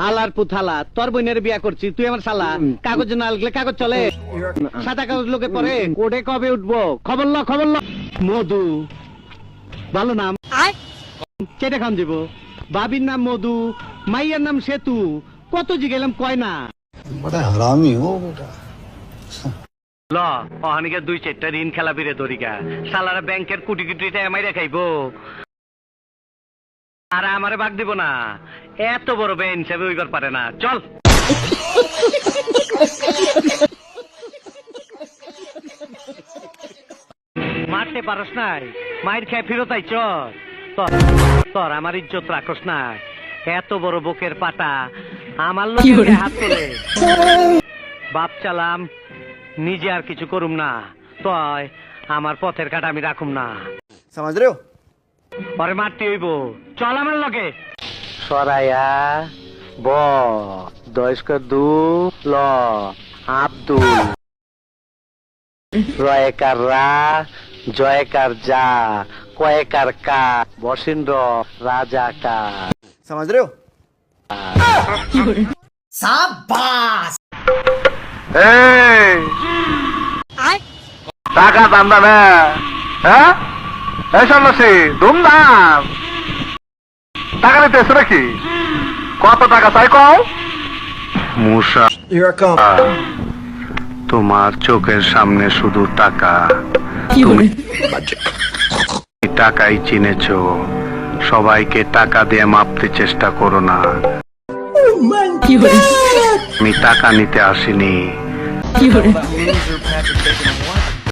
হালার পুথালা তোর বোনের বিয়া করছি তুই আমার শালা। কাগজ না লাগলে কাগজ চলে। সাদা কাগজ লোকে পরে কোডে কবে উঠব? খবর লো খবর লো। মধু ভালো নাম। কেটে খান দিব। বাবির নাম মধু মাইয়ার নাম সেতু। কত জি গেলাম কয় না। বড় হারামি ও বেটা ল অহানিকে দুই চারটা ঋণ খেলা বিরে দরিকা সালারা ব্যাংকের কুটি কুটিটা টাকা মাইরা আর আমারে ভাগ দিব না। এত বড় বে ওই ঘর পারে না। চল। মারতে পারস নাই। মায়ের খেয়ে ফিরত চল তোর আমার ইজ্জত রাখস না এত বড় বুকের পাটা আমার লোকের হাত তোলে বাপ চালাম নিজে আর কিছু করুম না। তয় আমার পথের কাটা আমি রাখুম না। সমাজ রে পরে মারতে হইব। চল আমার লগে। সরাইয়া ব দশক দু ল আব্দুল। রয়কার রা জয়কার যা কয়েকার কা বসিন্দ্র রাজা কা। সমাজ রে সাবাস এই! টাকা দান্দা না হ্যাঁ? সন্ন্যাসী ধুমধাম। টাকা নিতে এসো নাকি? কত টাকা চাই কও. তোমার চোখের সামনে শুধু টাকা। তুমি টাকাই চিনেছ। সবাইকে টাকা দিয়ে মাপতে চেষ্টা করো না। আমি টাকা নিতে আসিনি।